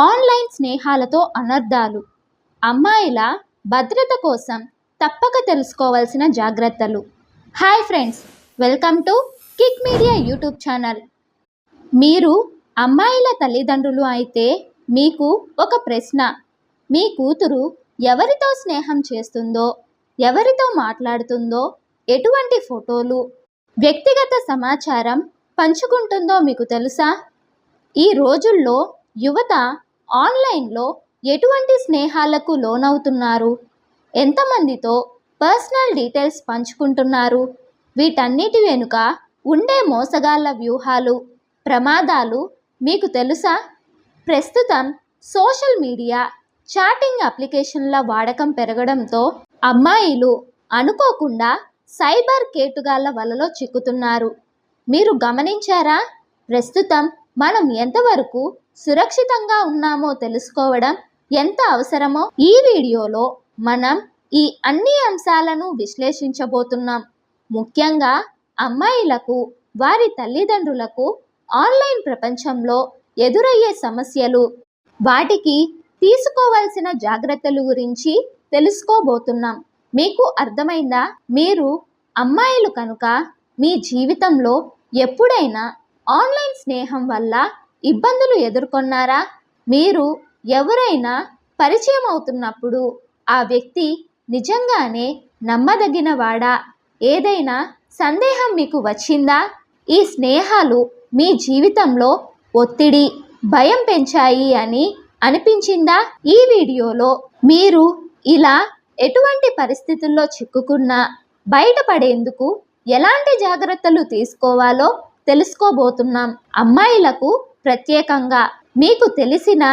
Online స్నేహాలతో అనర్థాలు అమ్మాయిల భద్రత కోసం తప్పక తెలుసుకోవాల్సిన జాగ్రత్తలు. Hi friends welcome to Kick Media YouTube channel మీరు అమ్మాయిల తల్లిదండ్రులు అయితే మీకు ఒక ప్రశ్న. మీ కూతురు ఎవరితో స్నేహం చేస్తుందో ఎవరితో మాట్లాడుతుందో ఎటువంటి ఫోటోలు వ్యక్తిగత సమాచారం పంచుకుంటుందో మీకు తెలుసా? ఈ రోజుల్లో యువత ఆన్లైన్లో ఎటువంటి స్నేహాలకు లోనవుతున్నారు? ఎంతమందితో పర్సనల్ డీటెయిల్స్ పంచుకుంటున్నారు? వీటన్నిటి వెనుక ఉండే మోసగాళ్ళ వ్యూహాలు ప్రమాదాలు మీకు తెలుసా? ప్రస్తుతం సోషల్ మీడియా చాటింగ్ అప్లికేషన్ల వాడకం పెరగడంతో అమ్మాయిలు అనుకోకుండా సైబర్ కేటుగాళ్ళ వలలో చిక్కుతున్నారు. మీరు గమనించారా? ప్రస్తుతం మనం ఎంతవరకు సురక్షితంగా ఉన్నామో తెలుసుకోవడం ఎంత అవసరమో ఈ వీడియోలో మనం ఈ అన్ని అంశాలను విశ్లేషించబోతున్నాం. ముఖ్యంగా అమ్మాయిలకు వారి తల్లిదండ్రులకు ఆన్లైన్ ప్రపంచంలో ఎదురయ్యే సమస్యలు వాటికి తీసుకోవాల్సిన జాగ్రత్తలు గురించి తెలుసుకోబోతున్నాం. మీకు అర్థమైందా? మీరు అమ్మాయిలు కనుక మీ జీవితంలో ఎప్పుడైనా ఆన్లైన్ స్నేహం వల్ల ఇబ్బందులు ఎదుర్కొన్నారా? మీరు ఎవరైనా పరిచయం అవుతున్నప్పుడు ఆ వ్యక్తి నిజంగానే నమ్మదగిన వాడా ఏదైనా సందేహం మీకు వచ్చిందా? ఈ స్నేహాలు మీ జీవితంలో ఒత్తిడి భయం పెంచాయి అని అనిపించిందా? ఈ వీడియోలో మీరు ఇలా ఎటువంటి పరిస్థితుల్లో చిక్కుకున్నా బయటపడేందుకు ఎలాంటి జాగ్రత్తలు తీసుకోవాలో తెలుసుకోబోతున్నాం. అమ్మాయిలకు ప్రత్యేకంగా మీకు తెలిసిన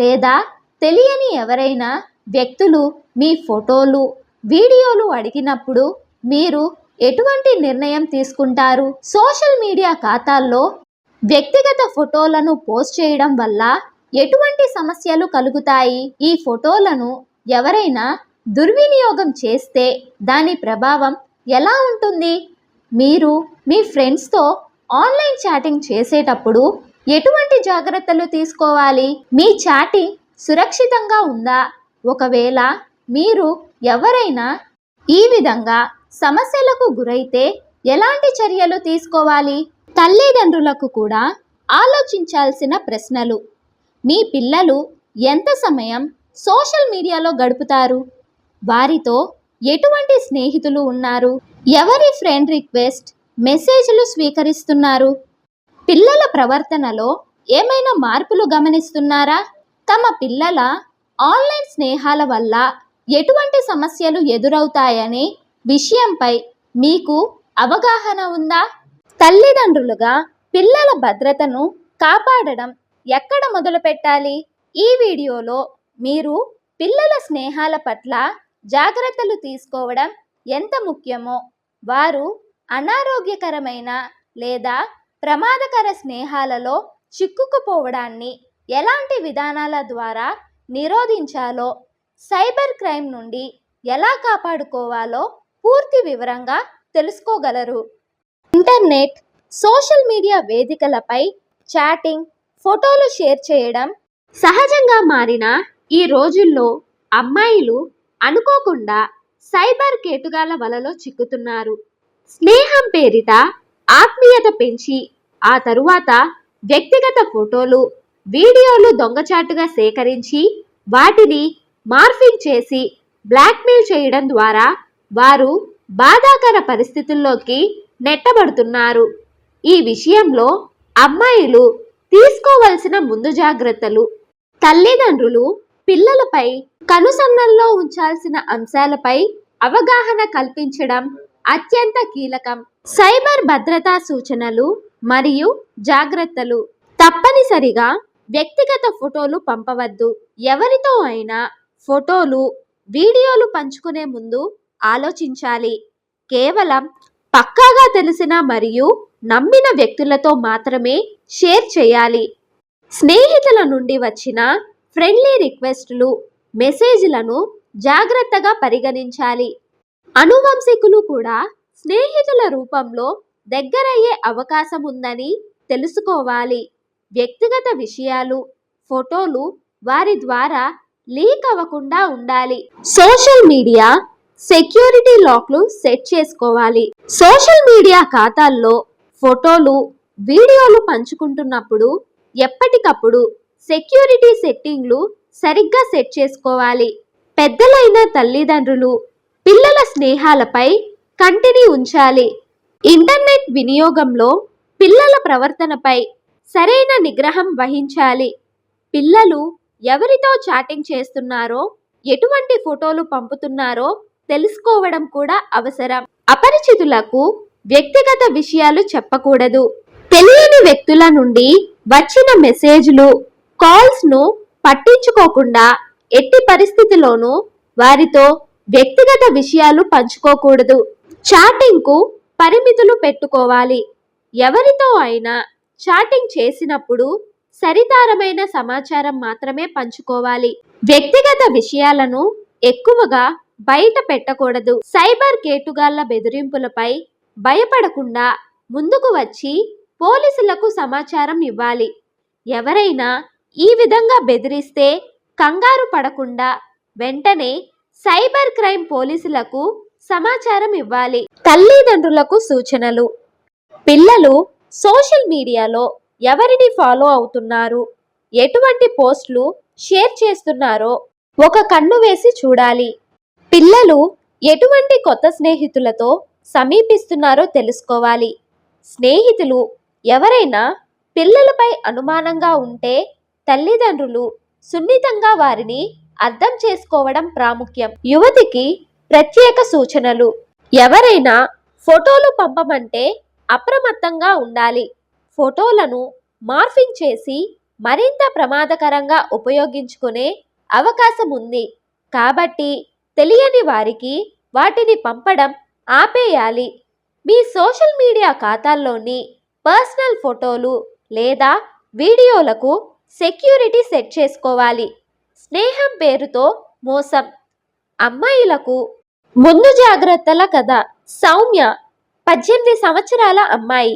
లేదా తెలియని ఎవరైనా వ్యక్తులు మీ ఫోటోలు వీడియోలు అడిగినప్పుడు మీరు ఎటువంటి నిర్ణయం తీసుకుంటారు? సోషల్ మీడియా ఖాతాల్లో వ్యక్తిగత ఫోటోలను పోస్ట్ చేయడం వల్ల ఎటువంటి సమస్యలు కలుగుతాయి? ఈ ఫోటోలను ఎవరైనా దుర్వినియోగం చేస్తే దాని ప్రభావం ఎలా ఉంటుంది? మీరు మీ ఫ్రెండ్స్తో ఆన్లైన్ చాటింగ్ చేసేటప్పుడు ఎటువంటి జాగ్రత్తలు తీసుకోవాలి? మీ చాటింగ్ సురక్షితంగా ఉందా? ఒకవేళ మీరు ఎవరైనా ఈ విధంగా సమస్యలకు గురైతే ఎలాంటి చర్యలు తీసుకోవాలి? తల్లిదండ్రులకు కూడా ఆలోచించాల్సిన ప్రశ్నలు. మీ పిల్లలు ఎంత సమయం సోషల్ మీడియాలో గడుపుతారు? వారితో ఎటువంటి స్నేహితులు ఉన్నారు? ఎవరి ఫ్రెండ్ రిక్వెస్ట్? మెసేజ్లు స్వీకరిస్తున్నారు. పిల్లల ప్రవర్తనలో ఏమైనా మార్పులు గమనిస్తున్నారా? తమ పిల్లల ఆన్లైన్ స్నేహాల వల్ల ఎటువంటి సమస్యలు ఎదురవుతాయనే విషయంపై మీకు అవగాహన ఉందా? తల్లిదండ్రులుగా పిల్లల భద్రతను కాపాడడం ఎక్కడ మొదలు పెట్టాలి? ఈ వీడియోలో మీరు పిల్లల స్నేహాల పట్ల జాగ్రత్తలు తీసుకోవడం ఎంత ముఖ్యమో వారు అనారోగ్యకరమైన లేదా ప్రమాదకర స్నేహాలలో చిక్కుకుపోవడాన్ని ఎలాంటి విధానాల ద్వారా నిరోధించాలో సైబర్ క్రైమ్ నుండి ఎలా కాపాడుకోవాలో పూర్తి వివరంగా తెలుసుకోగలరు. ఇంటర్నెట్ సోషల్ మీడియా వేదికలపై చాటింగ్ ఫోటోలు షేర్ చేయడం సహజంగా మారిన ఈ రోజుల్లో అమ్మాయిలు అనుకోకుండా సైబర్ కేటుగాల వలలో చిక్కుతున్నారు. స్నేహం పేరిట ఆత్మీయత పెంచి ఆ తరువాత వ్యక్తిగత ఫోటోలు వీడియోలు దొంగచాటుగా సేకరించి వాటిని మార్ఫింగ్ చేసి బ్లాక్మెయిల్ చేయడం ద్వారా వారు బాధాకర పరిస్థితుల్లోకి నెట్టబడుతున్నారు. ఈ విషయంలో అమ్మాయిలు తీసుకోవలసిన ముందు జాగ్రత్తలు తల్లిదండ్రులు పిల్లలపై కనుసన్నల్లో ఉంచాల్సిన అంశాలపై అవగాహన కల్పించడం అత్యంత కీలకం. సైబర్ భద్రతా సూచనలు మరియు జాగ్రత్తలు. తప్పనిసరిగా వ్యక్తిగత ఫోటోలు పంపవద్దు. ఎవరితో అయినా ఫోటోలు వీడియోలు పంచుకునే ముందు ఆలోచించాలి. కేవలం పక్కాగా తెలిసిన మరియు నమ్మిన వ్యక్తులతో మాత్రమే షేర్ చేయాలి. స్నేహితుల నుండి వచ్చిన ఫ్రెండ్లీ రిక్వెస్ట్లు మెసేజ్లను జాగ్రత్తగా పరిగణించాలి. అనువంశికులు కూడా స్నేహితుల రూపంలో దగ్గరయ్యే అవకాశం ఉందని తెలుసుకోవాలి. వ్యక్తిగత విషయాలు ఫోటోలు వారి ద్వారా లీక్ అవ్వకుండా ఉండాలి. సోషల్ మీడియా సెక్యూరిటీ లాక్లు సెట్ చేసుకోవాలి. సోషల్ మీడియా ఖాతాల్లో ఫోటోలు వీడియోలు పంచుకుంటున్నప్పుడు ఎప్పటికప్పుడు సెక్యూరిటీ సెట్టింగ్లు సరిగ్గా సెట్ చేసుకోవాలి. పెద్దలైన తల్లిదండ్రులు పిల్లల స్నేహాలపై కంటిని ఉంచాలి. ఇంటర్నెట్ వినియోగంలో పిల్లల ప్రవర్తనపై సరైన నిగ్రహం వహించాలి. పిల్లలు ఎవరితో చాటింగ్ చేస్తున్నారో ఎటువంటి ఫోటోలు పంపుతున్నారో తెలుసుకోవడం కూడా అవసరం. అపరిచితులకు వ్యక్తిగత విషయాలు చెప్పకూడదు. తెలియని వ్యక్తుల నుండి వచ్చిన మెసేజ్లు కాల్స్ను పట్టించుకోకుండా ఎట్టి పరిస్థితిలోనూ వారితో వ్యక్తిగత విషయాలు పంచుకోకూడదు. చాటింగ్కు పరిమితులు పెట్టుకోవాలి. ఎవరితో అయినా చాటింగ్ చేసినప్పుడు సరితారమైన సమాచారం మాత్రమే పంచుకోవాలి. వ్యక్తిగత విషయాలను ఎక్కువగా బయట పెట్టకూడదు. సైబర్ కేటుగాళ్ళ బెదిరింపులపై భయపడకుండా ముందుకు వచ్చి పోలీసులకు సమాచారం ఇవ్వాలి. ఎవరైనా ఈ విధంగా బెదిరిస్తే కంగారు పడకుండా వెంటనే సైబర్ క్రైమ్ పోలీసులకు సమాచారం ఇవ్వాలి. తల్లిదండ్రులకు సూచనలు. పిల్లలు సోషల్ మీడియాలో ఎవరిని ఫాలో అవుతున్నారు? ఎటువంటి పోస్టులు షేర్ చేస్తున్నారో ఒక కన్ను వేసి చూడాలి. పిల్లలు ఎటువంటి కొత్త స్నేహితులతో సమీపిస్తున్నారో తెలుసుకోవాలి. స్నేహితులు ఎవరైనా పిల్లలపై అనుమానంగా ఉంటే తల్లిదండ్రులు సున్నితంగా వారిని అర్థం చేసుకోవడం ప్రాముఖ్యం. యువతికి ప్రత్యేక సూచనలు. ఎవరైనా ఫోటోలు పంపమంటే అప్రమత్తంగా ఉండాలి. ఫోటోలను మార్ఫింగ్ చేసి మరింత ప్రమాదకరంగా ఉపయోగించుకునే అవకాశం ఉంది. కాబట్టి తెలియని వారికి వాటిని పంపడం ఆపేయాలి. మీ సోషల్ మీడియా ఖాతాల్లోని పర్సనల్ ఫోటోలు లేదా వీడియోలకు సెక్యూరిటీ సెట్ చేసుకోవాలి. స్నేహం పేరుతో మోసం. అమ్మాయిలకు ముందు జాగ్రత్తల కథ. సౌమ్య పద్దెనిమిది సంవత్సరాల అమ్మాయి.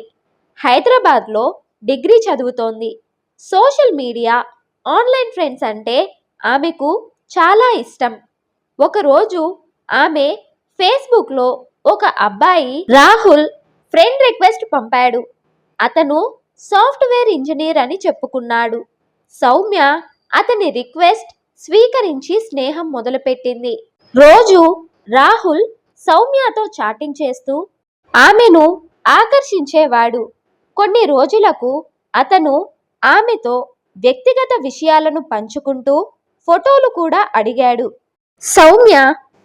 హైదరాబాద్లో డిగ్రీ చదువుతోంది. సోషల్ మీడియా ఆన్లైన్ ఫ్రెండ్స్ అంటే ఆమెకు చాలా ఇష్టం. ఒకరోజు ఆమె ఫేస్బుక్లో ఒక అబ్బాయి రాహుల్ ఫ్రెండ్ రిక్వెస్ట్ పంపాడు. అతను సాఫ్ట్వేర్ ఇంజనీర్ అని చెప్పుకున్నాడు. సౌమ్య అతని రిక్వెస్ట్ స్వీకరించి స్నేహం మొదలుపెట్టింది. రోజు రాహుల్ సౌమ్యతో చాటింగ్ చేస్తూ ఆమెను ఆకర్షించేవాడు. కొన్ని రోజులకు అతను ఆమెతో వ్యక్తిగత విషయాలను పంచుకుంటూ ఫోటోలు కూడా అడిగాడు. సౌమ్య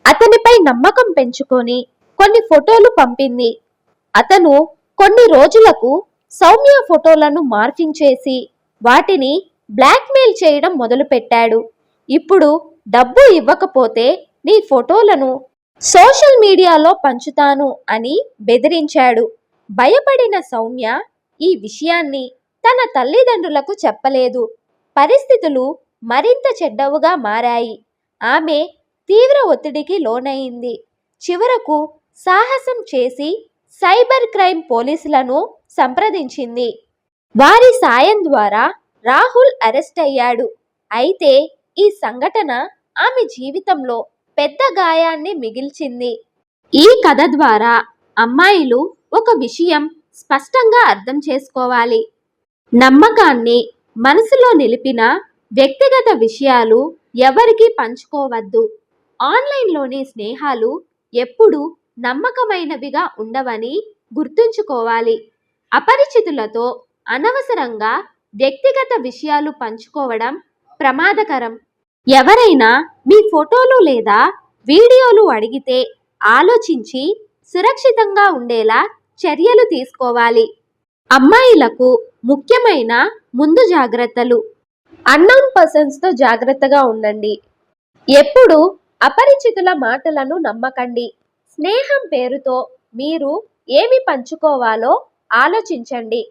అతనిపై నమ్మకం పెంచుకొని కొన్ని ఫోటోలు పంపింది. అతను కొన్ని రోజులకు సౌమ్య ఫోటోలను మార్ఫింగ్ చేసి వాటిని బ్లాక్మెయిల్ చేయడం మొదలుపెట్టాడు. ఇప్పుడు డబ్బు ఇవ్వకపోతే నీ ఫోటోలను సోషల్ మీడియాలో పంచుతాను అని బెదిరించాడు. భయపడిన సౌమ్య ఈ విషయాన్ని తన తల్లిదండ్రులకు చెప్పలేదు. పరిస్థితులు మరింత చెడ్డవుగా మారాయి. ఆమె తీవ్ర ఒత్తిడికి లోనైంది. చివరకు సాహసం చేసి సైబర్ క్రైమ్ పోలీసులను సంప్రదించింది. వారి సాయం ద్వారా రాహుల్ అరెస్ట్ అయ్యాడు. అయితే ఈ సంఘటన ఆమె జీవితంలో పెద్ద గాయాన్ని మిగిల్చింది. ఈ కథ ద్వారా అమ్మాయిలు ఒక విషయం స్పష్టంగా అర్థం చేసుకోవాలి. నమ్మకాన్ని మనసులో నిలిపిన వ్యక్తిగత విషయాలు ఎవరికీ పంచుకోవద్దు. ఆన్లైన్లోని స్నేహాలు ఎప్పుడూ నమ్మకమైనవిగా ఉండవని గుర్తుంచుకోవాలి. అపరిచితులతో అనవసరంగా వ్యక్తిగత విషయాలు పంచుకోవడం ప్రమాదకరం. ఎవరైనా మీ ఫోటోలు లేదా వీడియోలు అడిగితే ఆలోచించి సురక్షితంగా ఉండేలా చర్యలు తీసుకోవాలి. అమ్మాయిలకు ముఖ్యమైన ముందు జాగ్రత్తలు. అన్నోన్ పర్సన్స్తో జాగ్రత్తగా ఉండండి. ఎప్పుడు అపరిచితుల మాటలను నమ్మకండి. స్నేహం పేరుతో మీరు ఏమి పంచుకోవాలో ఆలోచించండి.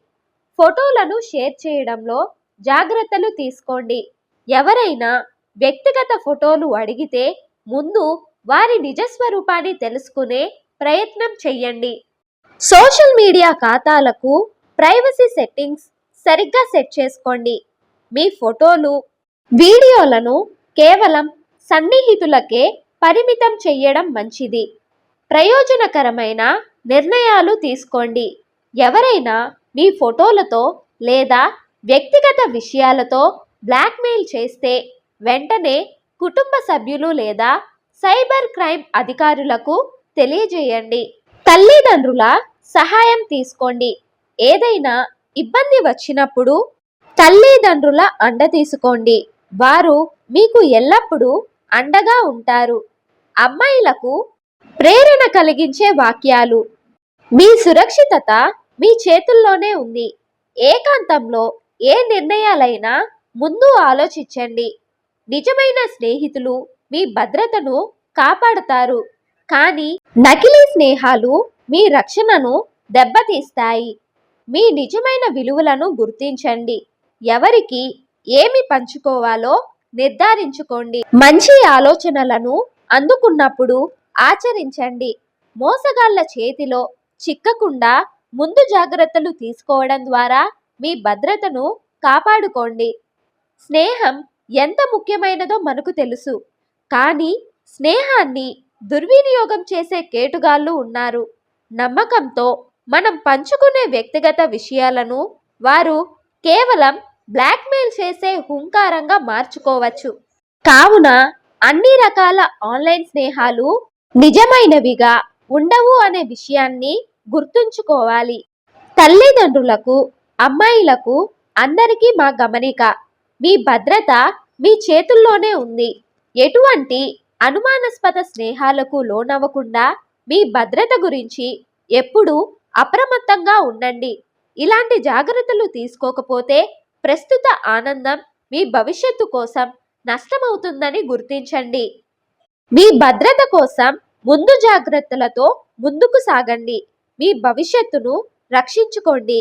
ఫోటోలను షేర్ చేయడంలో జాగ్రత్తలు తీసుకోండి. ఎవరైనా వ్యక్తిగత ఫోటోలు అడిగితే ముందు వారి నిజస్వరూపాన్ని తెలుసుకునే ప్రయత్నం చెయ్యండి. సోషల్ మీడియా ఖాతాలకు ప్రైవసీ సెట్టింగ్స్ సరిగ్గా సెట్ చేసుకోండి. మీ ఫోటోలు వీడియోలను కేవలం సన్నిహితులకే పరిమితం చెయ్యడం మంచిది. ప్రయోజనకరమైన నిర్ణయాలు తీసుకోండి. ఎవరైనా మీ ఫోటోలతో లేదా వ్యక్తిగత విషయాలతో బ్లాక్మెయిల్ చేస్తే వెంటనే కుటుంబ సభ్యులు లేదా సైబర్ క్రైమ్ అధికారులకు తెలియజేయండి. తల్లిదండ్రుల సహాయం తీసుకోండి. ఏదైనా ఇబ్బంది వచ్చినప్పుడు తల్లిదండ్రుల అండ తీసుకోండి. వారు మీకు ఎల్లప్పుడూ అండగా ఉంటారు. అమ్మాయిలకు ప్రేరణ కలిగించే వాక్యాలు. మీ సురక్షితత మీ చేతుల్లోనే ఉంది. ఏకాంతంలో ఏ నిర్ణయాలైనా ముందు ఆలోచించండి. నిజమైన స్నేహితులు మీ భద్రతను కాపాడతారు. కానీ నకిలీ స్నేహాలు మీ రక్షణను దెబ్బతీస్తాయి. మీ నిజమైన విలువలను గుర్తించండి. ఎవరికి ఏమి పంచుకోవాలో నిర్ధారించుకోండి. మంచి ఆలోచనలను అందుకున్నప్పుడు ఆచరించండి. మోసగాళ్ళ చేతిలో చిక్కకుండా ముందు జాగ్రత్తలు తీసుకోవడం ద్వారా మీ భద్రతను కాపాడుకోండి. స్నేహం ఎంత ముఖ్యమైనదో మనకు తెలుసు. కానీ స్నేహాన్ని దుర్వినియోగం చేసే కేటుగాళ్ళు ఉన్నారు. నమ్మకంతో మనం పంచుకునే వ్యక్తిగత విషయాలను వారు కేవలం బ్లాక్మెయిల్ చేసే హుంకారంగా మార్చుకోవచ్చు. కావున అన్ని రకాల ఆన్లైన్ స్నేహాలు నిజమైనవిగా ఉండవు అనే విషయాన్ని గుర్తుంచుకోవాలి. తల్లిదండ్రులకు అమ్మాయిలకు అందరికీ మా గమనిక. మీ భద్రత మీ చేతుల్లోనే ఉంది. ఎటువంటి అనుమానాస్పద స్నేహాలకు లోనవ్వకుండా మీ భద్రత గురించి ఎప్పుడూ అప్రమత్తంగా ఉండండి. ఇలాంటి జాగ్రత్తలు తీసుకోకపోతే ప్రస్తుత ఆనందం మీ భవిష్యత్తు కోసం నష్టమవుతుందని గుర్తించండి. మీ భద్రత కోసం ముందు జాగ్రత్తలతో ముందుకు సాగండి. మీ భవిష్యత్తును రక్షించుకోండి.